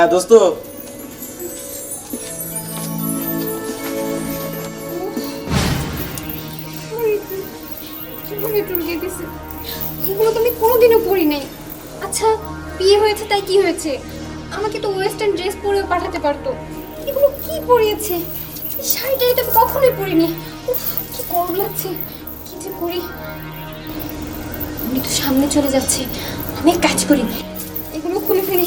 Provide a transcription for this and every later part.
হ্যাঁ দোস্ত। এগুলো তো আমি কোনোদিনও নাই। আচ্ছা বিয়ে হয়েছে, তাই কি হয়েছে? আমাকে তো ওয়েস্টার্ন ড্রেস পরেও পাঠাতে পারতো। এগুলো কি পরিয়েছে? আমি কখনোই কি গরম লাগছে। কি যে উনি তো সামনে চলে যাচ্ছে। আমি কাজ করি। এগুলো খুলে ফেলি।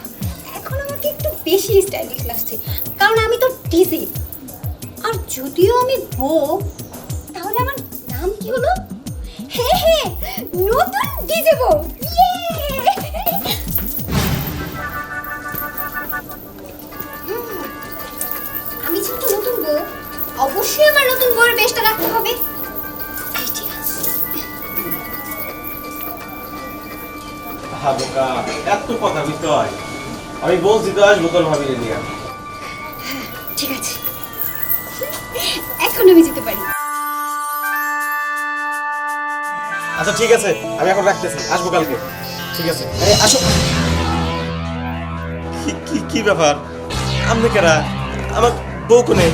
বেশি স্টাইলিশ লাগছে। কারণ আমি তো ডিজে আর যদিও আমি বউ, তাহলে আমার নাম কি হলো? হ্যাঁ হ্যাঁ নতুন ডিজে বউ। ইয়ে! আমি যেহেতু নতুন বউ, অবশ্যই আমার নতুন বউয়ের বেশটা রাখতে হবে। এত কথা বুঝতে হয়। আমি বলছি তো আসব তোর ভাবিলে নিয়ে। ঠিক আছে। এখন আমি যেতে পারি। আচ্ছা ঠিক আছে। আমি এখন রাখতেছি। আসব কালকে। ঠিক আছে। এই, আসো। কি কি কি ব্যাপার? আপনি কেরা? আমার বউ কোনে?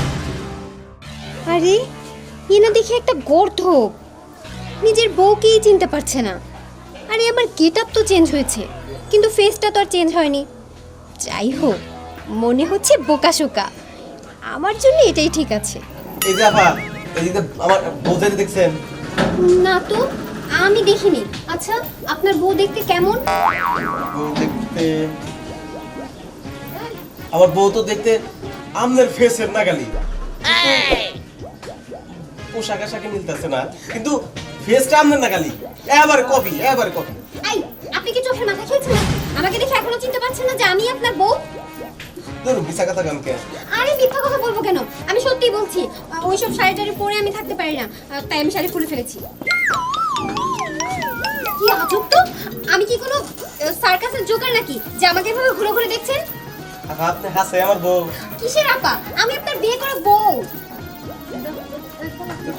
আরে এনা দেখে একটা গর্ধব। নিজের বউকেই চিনতে পারছে না। আরে আমার গেট আপ তো চেঞ্জ হয়েছে। কিন্তু ফেসটা তো আর চেঞ্জ হয়নি। যাই হোক মনে হচ্ছে বোকাশোকা আমার জন্য এটাই ঠিক আছে। এই যে আপা এদিকে আমার বউ যেতে দেখছেন। না তো আমি দেখিনি। আচ্ছা আপনার বউ দেখতে কেমন? বউ দেখতে আমার বউ তো দেখতে আমনের ফেসের নাগালি। পোশাক আশাকে মিলতেছে না কিন্তু ফেসটা আমনের নাগালি। এবার কপি এবার কপি চিনতে পারছেন না যে আমি আপনার বউ? ধরুন মিশা কথা কামকে আরে মিথ্যা কথা বলব কেন? আমি সত্যিই বলছি আহ, ওইসব শাড়ি টাড়ি পরে আমি থাকতে পারি না। তাই আমি শাড়ি খুলে ফেলেছি। কি আজব তো? আমি কি কোনো সার্কাসের জোকার নাকি যে আমাকে এভাবে ঘুরে ঘুরে দেখছেন? আপনি হাসে আমার বউ। কিসের আপা? আমি আপনার বিয়ে করা বউ।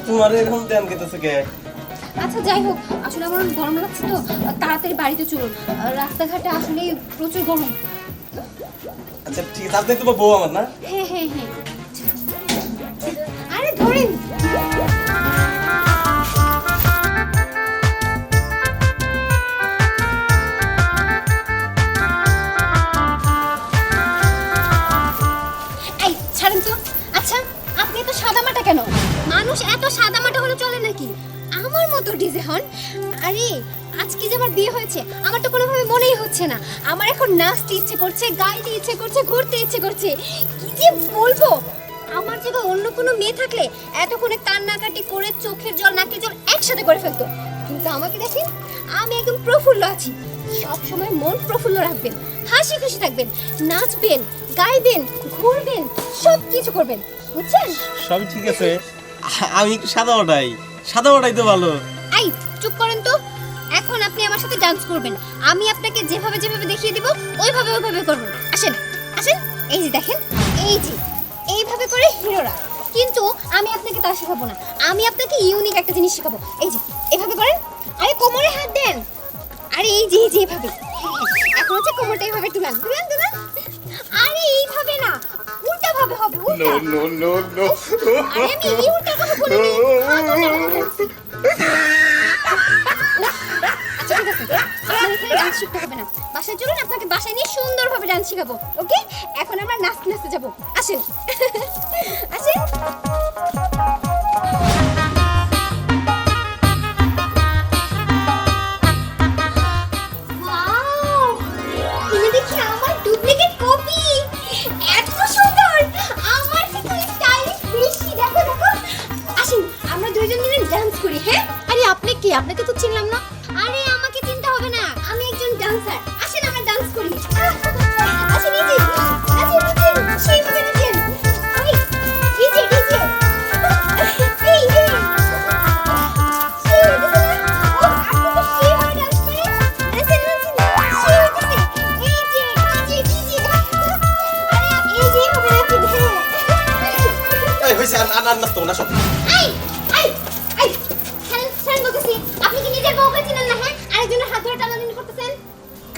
তোমার এরকম দেন গেতেছে কে? আচ্ছা যাই হোক আসলে আমার গরম লাগছে তো তাড়াতাড়ি বাড়িতে চলুন। রাস্তাঘাটে আসলে প্রচুর গরম। আচ্ছা ঠিক আছে আপনি তোমার বউ আমার না? হ্যাঁ হ্যাঁ হ্যাঁ। আরে ধরেন। ছাড়েন তো। আচ্ছা আপনি এত সাদামাটা কেন? মানুষ এত সাদামাটা হলে চলে নাকি? আমার মতো ডিজে হন? আরে, আজকে যে আমার বিয়ে হয়েছে, আমার তো কোনোভাবে মনেই হচ্ছে না। আমার এখন নাচতে ইচ্ছে করছে, গাইতে ইচ্ছে করছে, ঘুরতে ইচ্ছে করছে। কি যে বলব? আমার জায়গায় অন্য কোনো মেয়ে থাকলে এতক্ষণে কান্নাকাটি করে চোখের জল, নাকের জল একসাথে করে ফেলতো। কিন্তু আমাকে দেখেন, আমি একদম প্রফুল্ল আছি। সব সময় মন প্রফুল্ল রাখবেন, হাসি খুশি থাকবেন, নাচবেন, গাইবেন, ঘুরবেন সব কিছু করবেন। বুঝছেন? সবই ঠিক আছে। আমি একটু সাদা ওটাই সাদা ওটাই তো ভালো। আই, চুপ করেন তো। এখন আপনি আমার সাথে ডান্স করবেন। আমি আপনাকে যেভাবে যেভাবে দেখিয়ে দিব, ওইভাবে ওইভাবে করবেন আসেন আসেন। এই যে দেখেন, এই যে, এইভাবে করে হিরোরা। কিন্তু আমি আপনাকে তা শেখাবো না। আমি আপনাকে ইউনিক একটা জিনিস শেখাবো। এই যে, এভাবে করেন। আরে কোমরে হাত দেন। আরে এই যে এই যে এভাবে এখন হচ্ছে কোমরটা এইভাবে একটু লাগ দুলান দুলান আরে এইভাবে না। হবে উল্টা নো। No no. আরে আমি এই উল্টা বলিনি আচ্ছা ঠিক আছে। আপনার এখানে ডান্স শিখতে হবে না। বাসায় চলুন আপনাকে বাসায় নিয়ে সুন্দরভাবে ডান্স শেখাবো ওকে এখন আমরা নাচতে নাচতে যাব। আসেন। আসেন। আপনি কি আপনাকে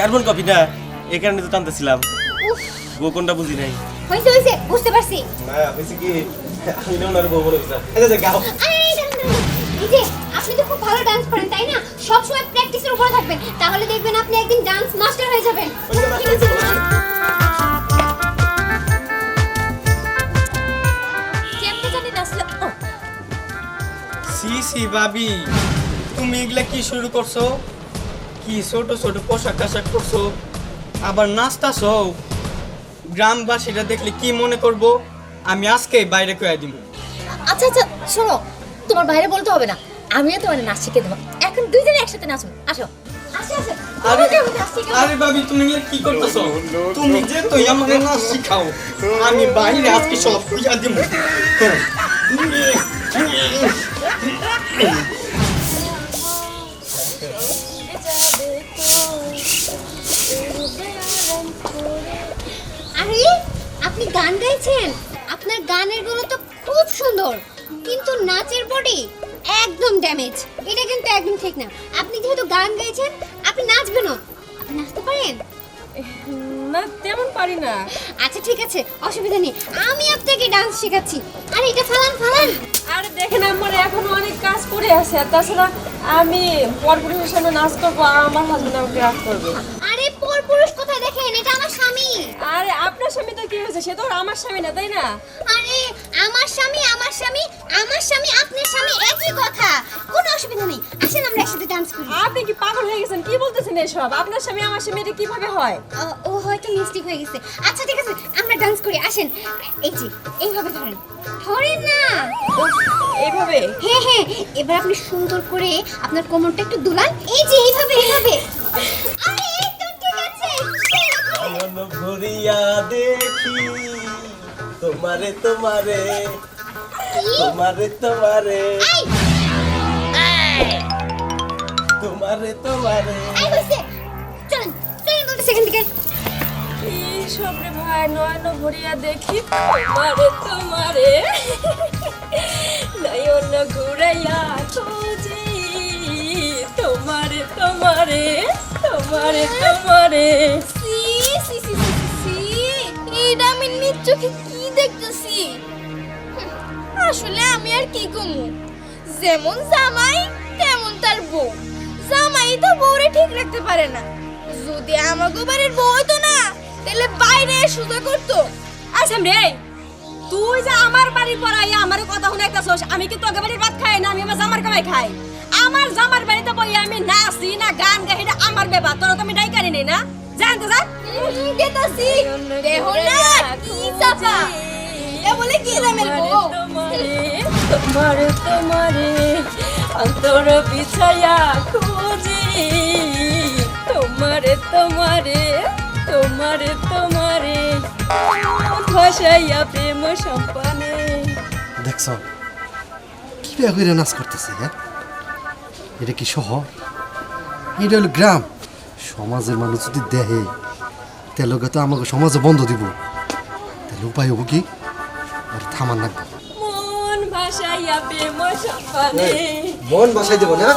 কার্বন কপি না? এই কারণে তো টানতেছিলাম। উফ। বউ কোনটা বুঝি নাই। হয়েছে হয়েছে বুঝতে পারছি। না হয়েছে কি? আমি না ওনার বউ মনে হয়েছিলাম এই যে গাও। আরে এই যে আপনি তো খুব ভালো ডান্স করেন তাই না? সব সময় প্র্যাকটিসের উপরে থাকবেন। তাহলে দেখবেন আপনি একদিন ডান্স মাস্টার হয়ে যাবেন। ঠিক আছে? সি সি ভাবি তুমি এগুলা কি শুরু করছ? কি ছোট ছোট পোশাক আশাক করছ আবার নাচতাছো গ্রামবাসীরা দেখলে কি মনে করব? আমি আজকে বাইরে কয়ে দিব আচ্ছা আচ্ছা শোনো তোমার বাইরে বলতে হবে না। আমিও তোমার নাচ শিখে দেবো। এখন দুইজনে একসাথে নাচবো আসো। আরে নাচ। আরে ভাবি তুমি কি করতেছো? তুমি যে তুই আমাকে নাচ শিখাও আমি বাইরে আজকে সব খুঁজা দিব গান গাইছেন? আপনার গানেরগুলো তো খুব সুন্দর। কিন্তু নাচের বডি একদম ড্যামেজ এটা কিন্তু একদম ঠিক না। আপনি যেহেতু গান গাইছেন আপনি নাচবেনও আপনি নাচতে পারেন? না তেমন পারি না। আচ্ছা ঠিক আছে অসুবিধা নেই। আমি আপনাকে ডান্স শেখাচ্ছি। আরে এটা ফালান ফালান। আরে দেখেন আমার এখনও অনেক কাজ করে আছে। আর তাছাড়া আমি পরপুরুষের সামনে নাচ করব আর আমার হাজবেন্ড আমাকে রাগ করবে আরে পর পুরুষ কোথায় দেখেন এটা আমার স্বামী আরে আপনার স্বামী তো কি হয়েছে? সে তো আমার স্বামী না তাই না? আরে আমার স্বামী আমার স্বামী আমার স্বামী আপনার স্বামী একই কথা। কোনো অসুবিধা নেই। আসেন আমরা একসাথে ডান্স করি। আপনি কি পাগল হয়ে গেছেন? কি বলতেছেন এসব? আপনার স্বামী আমার স্বামী এটা কীভাবে হয়? ও- হয়তো মিস্টেক হয়ে গেছে। আচ্ছা ঠিক আছে আমরা ডান্স করি। আসেন এই যে এইভাবে ধরেন। ধরেন না। এইভাবে? হ্যাঁ হ্যাঁ এবার আপনি সুন্দর করে আপনার কোমরটা একটু দুলান। এই যে এইভাবে এইভাবে। আরে মন ভরিয়া দেখি। তোমারে তোমারে? তোমারে তোমারে। তোমারে তোমারে। এই হইছে। চলেন চলেন বলতে সেখান থেকে কি সব রে ভাই নয়ন ভরিয়া দেখি? তোমারে তোমারে। নয়ন ঘুরাইয়া খুঁজি। তোমারে তোমারে তোমারে তোমারে। এটা আমি নিজ চোখে কি দেখতেছি? আসলে আমি আর কি কমু যেমন জামাই, তেমন তার বউ। জামাই তো বউরে ঠিক রাখতে পারে না। যদি আমাগো বাড়ির বউ হতো না, তাহলে বাইরে সুজা করতো। আচ্ছা রে, তুই যে আমার বাড়ির আইয়া আমার কথা শুনে একটা আমি কি তোকে বাড়ির ভাত খাই না আমি আমার জামার কামাই খাই? আমার জামার বাড়িতে বই আমি নাচি না গান গাই আমার ব্যাপার তোরা তো আমি ডাইকারি নেই না? জানতে যা। গেতাছি দেহ না কি চাপা? এ বলে কি রামের বউ? তোমারে তোমারে অন্তর বিছায়া খুঁজি। তোমারে তোমারে তোমারে তোমারে ভাসাইয়া প্রেম সম্পানে। দেখছ কি বিয়া নাচ করতেছে হ্যাঁ? এটা কি শহর? এটা হলো গ্রাম। সমাজের মানুষ যদি দেহে তেলকে তো আমাকে সমাজে বন্ধ দিব। তাহলে উপায় হব কি? আর থামান লাগবে মন মন বসাই দেবো না?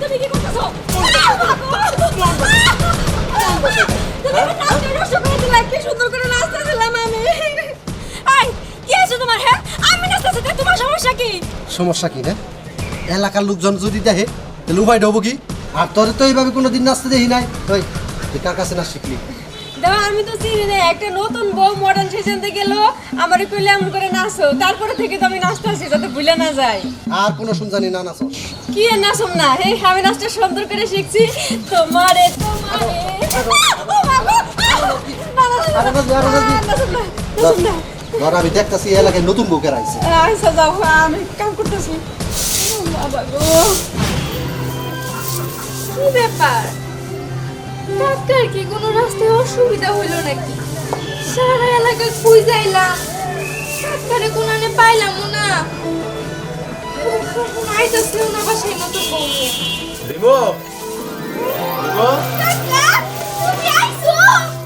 তুমি কি করতেছো? কি সুন্দর করে নাচতেছিলাম আমি আই কি আছে তোমার হ্যাঁ? আমি নাচতেছি তা তোমার সমস্যা কি? সমস্যা কি না? এলাকার লোকজন যদি দেখে তাহলে উপায় হব কি? আর তোরে তো এইভাবে কোনো দিন নাচতে দেখি নাই। তুই কার কাছে নাচ শিখলি? দাও আমি তো চিনি না একটা নতুন বউ মডার্ন সেজনতে গেল আমার কইলে এমন করে নাচো। তারপরে থেকে তো আমি নাচতেছি যাতে ভুলে না যায় আর কোনো শুনজানি না নাচ। কি আর নাচম না? হে আমি নাচটা সুন্দর করে শিখছি। তোমারে তোমারে। না, না, না, না, না। ধর আমি দেখতেছি এলাকায় নতুন বুকের আইছে আচ্ছা যাও আমি কাম করতেছি। বাবা গো। কি ব্যাপার? ডাক্তার কি? কোনো রাস্তায় অসুবিধা হইল নাকি? সারা এলাকা খুঁজ যাইলাম? ডাক্তারে কোনানে পাইলাম না। আইতাছে না বাসায় নতুন বউ নিয়ে। দেব দেব কাকা তুমি আইছো?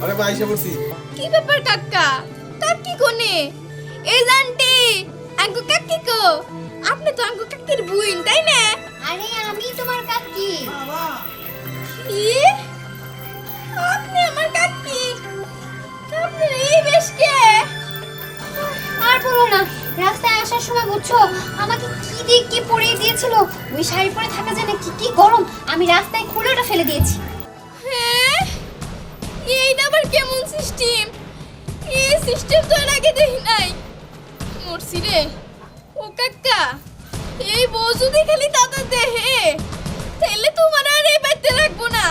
আরে ভাই এসে পড়ছি। কি ব্যাপার কাকা? তার কি কোনে? এই জানটি আঙ্কু কাকি কো? আপনি তো আঙ্কু কাকির বুইন তাই না? আরে আমি তোমার কাকি। কি? আপনি আমার কাকি আপনি এই বেশ কে? আর বলো না রাস্তায় আসার সময় বুঝছ আমাকে কি দিয়ে কি পরিয়ে দিয়েছিল? ওই শাড়ি পরে থাকা যায় না কি কি গরম? আমি রাস্তায় খুলে ওটা ফেলে দিয়েছি। হ্যাঁ? এইটা আবার কেমন সিস্টেম এই সিস্টেম তো এর আগে দেখি নাই। মরছি রে। ও কাকা এই বউ যদি খালি দাদা দেহে তাহলে তোমার আর এই বাড়িতে রাখব না।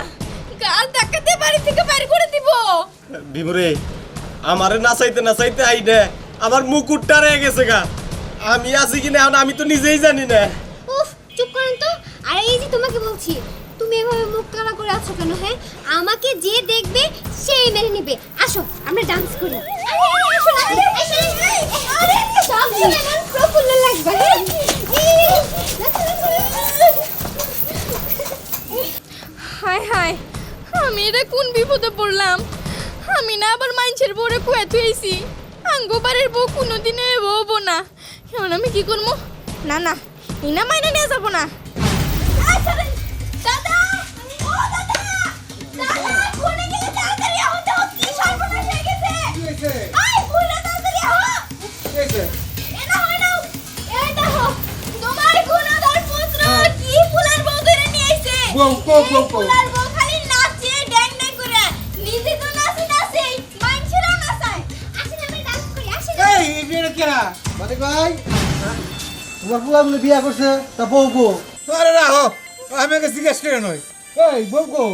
গাল ডাকাতে বাড়ি থেকে বের করে দিব। বিমরে আমারে নাচাইতে নাচাইতে আই দে আমার মুকুটটা রয়ে গেছে গা। আমি আছি কিনা এখন আমি তো নিজেই জানি না। উফ চুপ করেন তো। আর এই যে তোমাকে বলছি তুমি এভাবে মুখ কালা করে আছো কেন হ্যাঁ? আমাকে যে দেখবে সেই মেনে নেবে। আসো আমরা ডান্স করি। না, প্রফুল্ল লাগবে। হায় হায়। আমি এটা কোন বিপদে পড়লাম? আমি না আবার মাইনছের বউরে কুয়ে তুইছি আঙ্গোবারের বউ কোনোদিনে বউ না। এখন আমি কি করব? না না ইনা মাইনে নিয়ে যাব না। দাদা ও দাদা দাদা কোনে গেলে তাড়াতাড়ি আহ তো কি সর্বনাশ হয়ে গেছে। আই ভুলে তাড়াতাড়ি আহ। না এই দেখো তোমার গুণধর পুত্র কি ফুলের বউ ধরে নিয়ে আইছে? মানিক ভাই? তোমার পুয়া বলে বিয়া করছে তা বউ বউ আরে রাহো আমি আগে জিজ্ঞেস করে নই এই বউ গো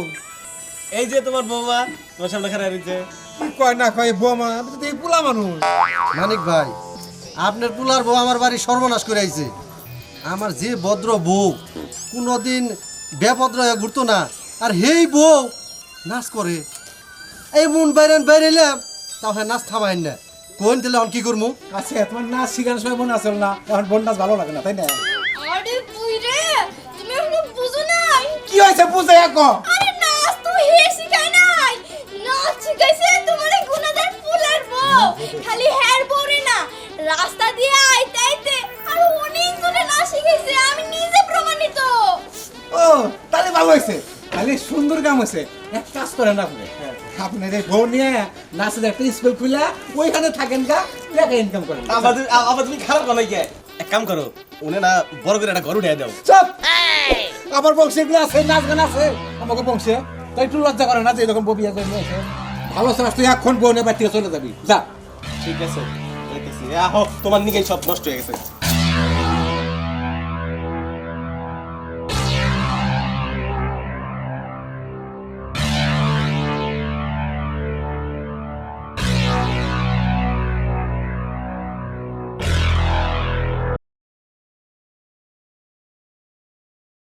এই যে তোমার বৌমা তোমার সামনে খারাপ রয়েছে। কি কয় না কয় বৌমা আমি তো এই পোলা মানুষ। মানিক ভাই আপনার পুলার বউ আমার বাড়ি সর্বনাশ করে আইছে। আমার যে ভদ্র বউ কোনোদিন বেপদ্র হয়ে ঘুরতো না আর হেই বউ নাচ করে। এই মন বাইরেন বাইরেলাম তাও হ্যাঁ নাচ থামাইন না। কোন তাহলে এখন কি করব আচ্ছা তোমার নাচ শিখানোর সময় মনে আসল না এখন বোন ভালো লাগে না তাই না? আরে তুই রে তুমি এখনও বুঝো নাই? কি হয়েছে বুঝে এক? আরে নাচ তো হে শিখাই নাই। নাচ শিখাইছে তোমার গুণাদার ফুলের বউ। খালি হেয়ার বউরে না রাস্তা দিয়ে আইতে আইতে আর অনেক দূরে নাচ শিখাইছে আমি নিজে প্রমাণিত। ও তাহলে ভালো হয়েছে। তাহলে সুন্দর কাম হয়েছে এক কাজ করেন আপনি। আপনার এই বউ নিয়ে নাচের একটা স্কুল খুলে ওইখানে থাকেন গা টাকা ইনকাম করেন। আবার তুমি- আবার খারাপ বানাই কে এক কাম করো উনি না বড় করে একটা ঘর উঠে দাও। চুপ! আমার বংশে এগুলো আছে নাচ গান আছে। আমাকে বংশে তাই একটু লজ্জা করে না যে এরকম বউ বিয়ে করে ভালো আছে তুই এখন বউ নিয়ে বাড়ি থেকে চলে যাবি। যা। ঠিক আছে। তোমার নিকেই সব নষ্ট হয়ে গেছে।